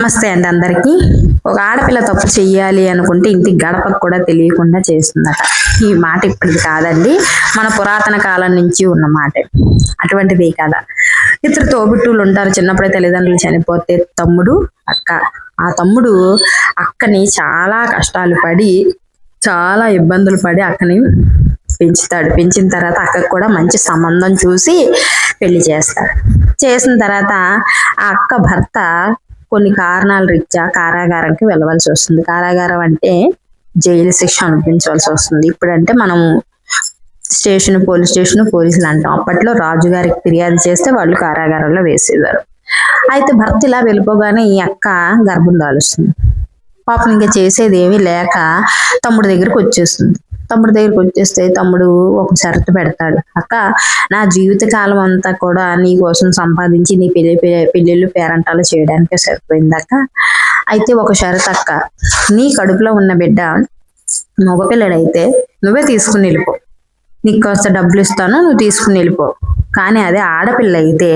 నమస్తే అండి అందరికీ. ఒక ఆడపిల్ల తప్పు చెయ్యాలి అనుకుంటే ఇంటికి గడపకు కూడా తెలియకుండా చేస్తుందట. ఈ మాట ఇప్పటిది కాదండి. మన పురాతన కాలం నుంచి ఉన్న మాట. అటువంటిది కదా. ఇద్దరు తోబుట్టువులు ఉంటారు. చిన్నప్పుడే తల్లిదండ్రులు చనిపోతే తమ్ముడు అక్క. ఆ తమ్ముడు అక్కని చాలా కష్టాలు పడి చాలా ఇబ్బందులు పడి అక్కని పెంచుతాడు. పెంచిన తర్వాత అక్కకు కూడా మంచి సంబంధం చూసి పెళ్ళి చేస్తాడు. చేసిన తర్వాత ఆ అక్క భర్త కొన్ని కారణాల రీత్యా కారాగారంకి వెళ్ళవలసి వస్తుంది. కారాగారం అంటే జైలు శిక్ష అనిపించవలసి వస్తుంది. ఇప్పుడంటే మనం స్టేషన్ పోలీస్ స్టేషన్ పోలీసులు అంటాం. అప్పట్లో రాజుగారికి ఫిర్యాదు చేస్తే వాళ్ళు కారాగారంలో వేసేవారు. అయితే భర్త ఇలా వెళ్ళిపోగానే ఈ అక్క గర్భం దాలుస్తుంది. పాపం ఇంకా చేసేది ఏమీ లేక తమ్ముడి దగ్గరికి వచ్చేస్తుంది. తమ్ముడి దగ్గరికి వచ్చేస్తే తమ్ముడు ఒక షరతు పెడతాడు. అక్క నా జీవిత కాలం అంతా కూడా నీ కోసం సంపాదించి నీ పెళ్ళి పెళ్ళిళ్ళు పేరంటాలు చేయడానికే సరిపోయింది అక్క. అయితే ఒక షరత్ అక్క నీ కడుపులో ఉన్న బిడ్డ మగపిల్లడైతే నువ్వే తీసుకుని వెళ్ళిపో. నీకు కాస్త డబ్బులు ఇస్తాను నువ్వు తీసుకుని వెళ్ళిపో. కానీ అదే ఆడపిల్ల అయితే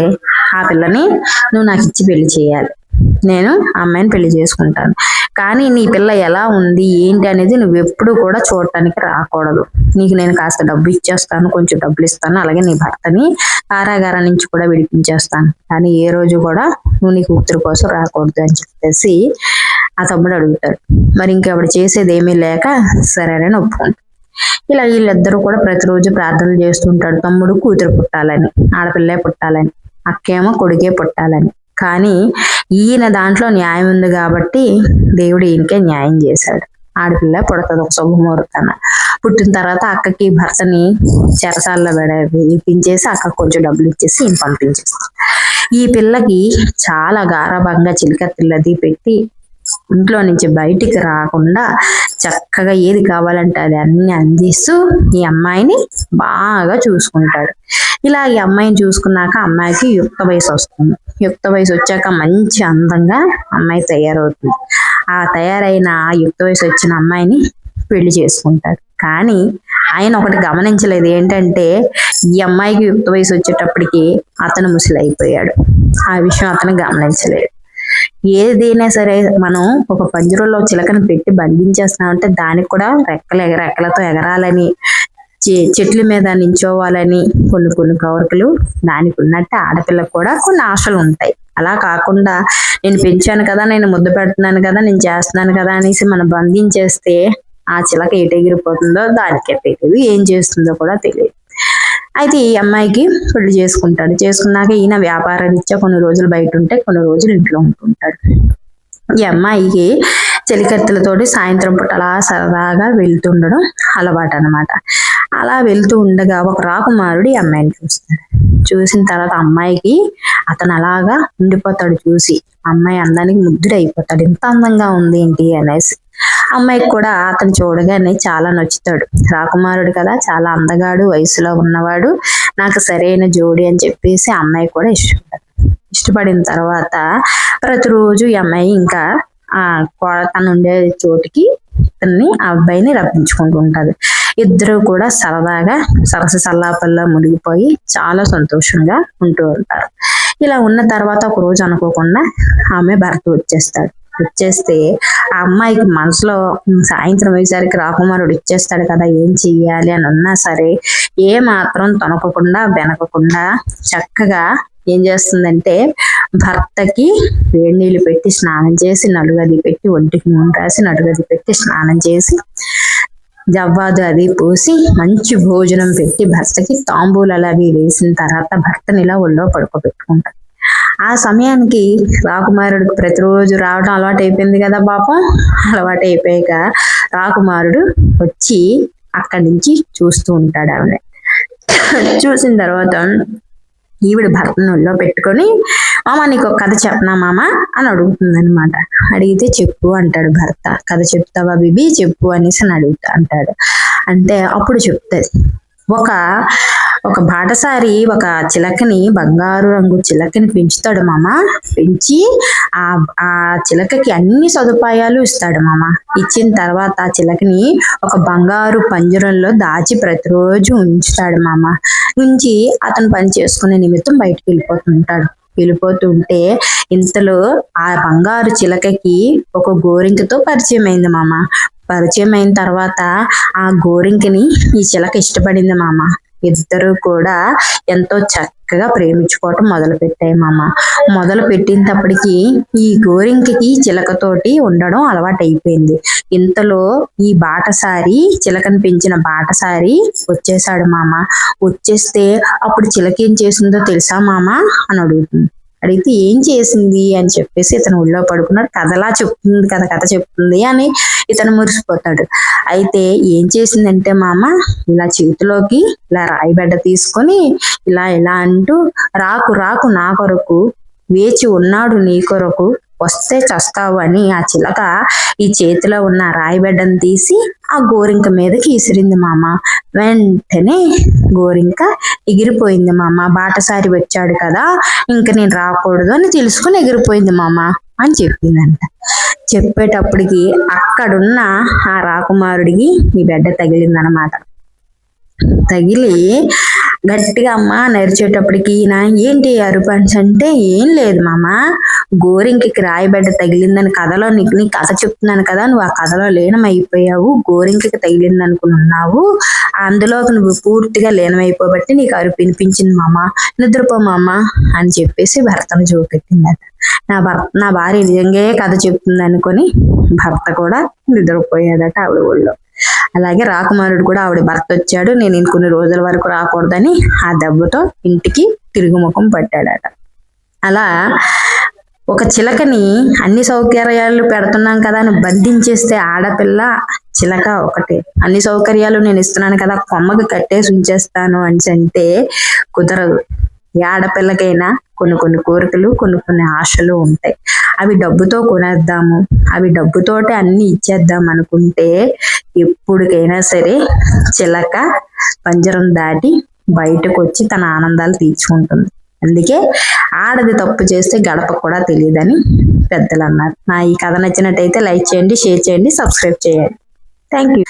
ఆ పిల్లని నువ్వు నాకు ఇచ్చి పెళ్ళి చేయాలి. నేను ఆ అమ్మాయిని పెళ్ళి చేసుకుంటాను. కానీ నీ పిల్ల ఎలా ఉంది ఏంటి అనేది నువ్వు ఎప్పుడు కూడా చూడటానికి రాకూడదు. నీకు నేను కాస్త డబ్బు ఇచ్చేస్తాను కొంచెం డబ్బులు ఇస్తాను అలాగే నీ భర్తని కారాగారం నుంచి కూడా విడిపించేస్తాను. కానీ ఏ రోజు కూడా నువ్వు నీ కూతురు కోసం రాకూడదు అని చెప్పేసి ఆ తమ్ముడు అడుగుతాడు. మరి ఇంకెవడు చేసేది ఏమీ లేక సరేనని ఒప్పుకుంటాడు. ఇలా వీళ్ళిద్దరూ కూడా ప్రతిరోజు ప్రార్థనలు చేస్తుంటాడు. తమ్ముడు కూతురు పుట్టాలని ఆడపిల్లే పుట్టాలని అక్కేమో కొడుకే పుట్టాలని. కానీ ఈయన దాంట్లో న్యాయం ఉంది కాబట్టి దేవుడు ఈయనకే న్యాయం చేశాడు. ఆడపిల్ల పుడతది ఒక శుభముహూర్తాన పుట్టిన తర్వాత అక్కకి భర్తని చెరసాల్లో ఇప్పించేసి అక్కకు కొంచెం డబ్బులు ఇచ్చేసి ఈయన పంపించేస్తాడు. ఈ పిల్లకి చాలా గారభంగా చిలకత్తిల్లది పెట్టి ఇంట్లో నుంచి బయటికి రాకుండా చక్కగా ఏది కావాలంటే అది అన్ని అందిస్తూ ఈ అమ్మాయిని బాగా చూసుకుంటాడు. ఇలా ఈ అమ్మాయిని చూసుకున్నాక అమ్మాయికి యుక్త వయసు వస్తుంది. యుక్త వయసు వచ్చాక మంచి అందంగా అమ్మాయి తయారవుతుంది. ఆ తయారైన యుక్త వయసు వచ్చిన అమ్మాయిని పెళ్ళి చేసుకుంటాడు. కానీ ఆయన ఒకటి గమనించలేదు. ఏంటంటే ఈ అమ్మాయికి యుక్త వయసు వచ్చేటప్పటికి అతను ముసలి అయిపోయాడు ఆ విషయం అతను గమనించలేదు. ఏదైనా సరే మనం ఒక పంజరంలో చిలకను పెట్టి బంధించేస్తున్నామంటే దానికి కూడా రెక్కలు ఎగ రెక్కలతో ఎగరాలని చెట్ల మీద నించోవాలని కొన్ని కొన్ని కోరికలు దానికి ఉన్నట్టు ఆడపిల్లకు కూడా కొన్ని ఆశలు ఉంటాయి. అలా కాకుండా నేను పెంచాను కదా నేను ముద్దు పెడుతున్నాను కదా నేను చేస్తున్నాను కదా అనేసి మనం బంధించేస్తే ఆ చిలక ఎటు దానికే తెలియదు ఏం చేస్తుందో కూడా తెలియదు. అయితే ఈ అమ్మాయికి పెళ్ళి చేసుకుంటాడు. చేసుకున్నాక ఈయన వ్యాపార రీత్యా కొన్ని రోజులు బయట ఉంటే కొన్ని రోజులు ఇంట్లో ఉంటుంటాడు. ఈ అమ్మాయికి చెలికత్తెలతోటి సాయంత్రం పూట అలా సరదాగా వెళ్తుండడం అలవాటు అనమాట అలా వెళ్తూ ఉండగా ఒక రాకుమారుడు ఈ అమ్మాయిని చూస్తాడు. చూసిన తర్వాత అమ్మాయికి అతను అలాగా ఉండిపోతాడు చూసి అమ్మాయి అందానికి ముద్దుడైపోతాడు అయిపోతాడు ఎంత అందంగా ఉంది ఏంటి? అనేసి. అమ్మాయికి కూడా అతను చూడగానే చాలా నచ్చుతాడు. రాకుమారుడు కదా చాలా అందగాడు వయసులో ఉన్నవాడు నాకు సరైన జోడి అని చెప్పేసి అమ్మాయి కూడా ఇష్టపడతాడు ఇష్టపడిన తర్వాత ప్రతిరోజు ఈ అమ్మాయి ఇంకా ఆ తను ఉండే చోటికి అతన్ని ఆ అబ్బాయిని రప్పించుకుంటూ ఉంటుంది. ఇద్దరు కూడా సరదాగా సరస సల్లాపల్లా మునిగిపోయి చాలా సంతోషంగా ఉంటూ ఉంటారు. ఇలా ఉన్న తర్వాత ఒక రోజు అనుకోకుండా ఆమె భర్త వచ్చేస్తాడు. వచ్చేస్తే ఆ అమ్మాయికి మనసులో సాయంత్రం అయ్యేసరికి రాకుమారుడు వచ్చేస్తాడు కదా ఏం చెయ్యాలి అని ఉన్నా సరే ఏ మాత్రం తొనకకుండా వెనకకుండా చక్కగా ఏం చేస్తుందంటే భర్తకి వేడి నీళ్ళు పెట్టి స్నానం చేసి నలుగది పెట్టి ఒంటికి నూనె రాసి నలుగది పెట్టి స్నానం చేసి జవ్వాదు అది పోసి మంచి భోజనం పెట్టి భర్తకి తాంబూలాలు అవి వేసిన తర్వాత భర్తని ఇలా ఒళ్ళో పడుకోబెట్టుకుంటారు ఆ సమయానికి రాకుమారుడికి ప్రతిరోజు రావడం అలవాటు అయిపోయింది కదా పాపం. అలవాటు అయిపోయాక రాకుమారుడు వచ్చి అక్కడి నుంచి చూస్తూ ఉంటాడు ఆవిడ చూసిన తర్వాత ఈవిడ భర్తను ఒళ్ళో పెట్టుకొని మామ నీకు ఒక కథ చెప్పనా మామ? అని అడుగుతుంది అనమాట అడిగితే చెప్పు అంటాడు భర్త. కథ చెప్తావా బిబి? చెప్పు అనేసి అని అడుగుతా అంటాడు. అంటే అప్పుడు చెప్తాది. ఒక ఒక బాటసారి ఒక చిలకని బంగారు రంగు చిలకని పెంచుతాడు మామ. పెంచి ఆ ఆ చిలకకి అన్ని సదుపాయాలు ఇస్తాడు మామ. ఇచ్చిన తర్వాత ఆ చిలకని ఒక బంగారు పంజరంలో దాచి ప్రతిరోజు ఉంచుతాడు మామ. ఉంచి అతను పని చేసుకునే నిమిత్తం బయటకు వెళ్ళిపోతుంటాడు. వెళ్ళిపోతుంటే ఇంతలో ఆ బంగారు చిలకకి ఒక గోరింకతో పరిచయం అయింది మామ. పరిచయం అయిన తర్వాత ఆ గోరింకని ఈ చిలక ఇష్టపడింది మామ. ఇద్దరు కూడా ఎంతో చక్కగా ప్రేమించుకోవటం మొదలు పెట్టాయి మామ. మొదలు పెట్టినప్పటికీ ఈ గోరింకకి చిలకతోటి ఉండడం అలవాటు అయిపోయింది ఇంతలో ఈ బాటసారి చిలకని పెంచిన బాటసారి వచ్చేసాడు మామ. వచ్చేస్తే అప్పుడు చిలక ఏం చేసిందో తెలుసా మామ? అని అడుగుతుంది. అడిగితే ఏం చేసింది? అని చెప్పేసి ఇతను ఒళ్ళో పడుకున్నాడు. కథలా చెప్తుంది కథ కథ చెప్తుంది అని ఇతను మురిసిపోతాడు. అయితే ఏం చేసిందంటే మామ ఇలా చేతిలోకి ఇలా రాయిబెడ్డ తీసుకొని ఇలా ఇలా అంటూ రాకు రాకు నా కొరకు వేచి ఉన్నాడు నీ కొరకు వస్తే చస్తావు అని ఆ చిలక ఈ చేతిలో ఉన్న రాయిబెడ్డను తీసి ఆ గోరింక మీదకి ఇసిరింది మామ. వెంటనే గోరింక ఎగిరిపోయింది మామ. బాటసారి వచ్చాడు కదా ఇంక నేను రాకూడదు అని తెలుసుకుని ఎగిరిపోయింది మామ అని చెప్పిందంట. చెప్పేటప్పటికి అక్కడున్న ఆ రాకుమారుడికి ఈ బిడ్డ తగిలిందనమాట. తగిలి గట్టిగా అమ్మ నరిచేటప్పటికి నా ఏంటి అరుపన్స్ అంటే ఏం లేదు మామ. గోరింకి రాయబడ్డ తగిలిందని కథలో నీకు నీ కథ చెప్తున్నాను కదా నువ్వు ఆ కథలో లీనమైపోయావు. గోరింకి తగిలింది అనుకున్నావు అందులోకి నువ్వు పూర్తిగా లీనమైపోబట్టి నీకు అరుపు వినిపించింది మామ. నిద్రపో మామ అని చెప్పేసి భర్తను చూపెట్టిందట నా భర్త నా భార్య నిజంగా కథ చెప్తుంది అనుకొని భర్త కూడా నిద్రపోయాడట ఆవిడ ఊళ్ళో. అలాగే రాకుమారుడు కూడా ఆవిడ భర్త వచ్చాడు. నేను ఇంకొన్ని రోజుల వరకు రాకూడదని ఆ దెబ్బతో ఇంటికి తిరుగుముఖం పట్టాడట. అలా ఒక చిలకని అన్ని సౌకర్యాలు పెడుతున్నాం కదా అని బంధించేస్తే ఆడపిల్ల చిలక ఒకటి. అన్ని సౌకర్యాలు నేను ఇస్తున్నాను కదా కొమ్మకి కట్టేసి ఉంచేస్తాను అని అంటే కుదరదు. ఏ ఆడపిల్లకైనా కొన్ని కొన్ని కోరికలు కొన్ని కొన్ని ఆశలు ఉంటాయి. అవి డబ్బుతో కొనేద్దాము. అవి డబ్బుతోటే అన్ని ఇచ్చేద్దాం అనుకుంటే ఎప్పటికైనా సరే చిలక పంజరం దాటి బయటకు వచ్చి తన ఆనందాలు తీర్చుకుంటుంది. అందుకే ఆడది తప్పు చేస్తే గడప కూడా తెలియదని పెద్దలు అన్నారు నా ఈ కథ నచ్చినట్టయితే లైక్ చేయండి షేర్ చేయండి సబ్స్క్రైబ్ చేయండి. Thank you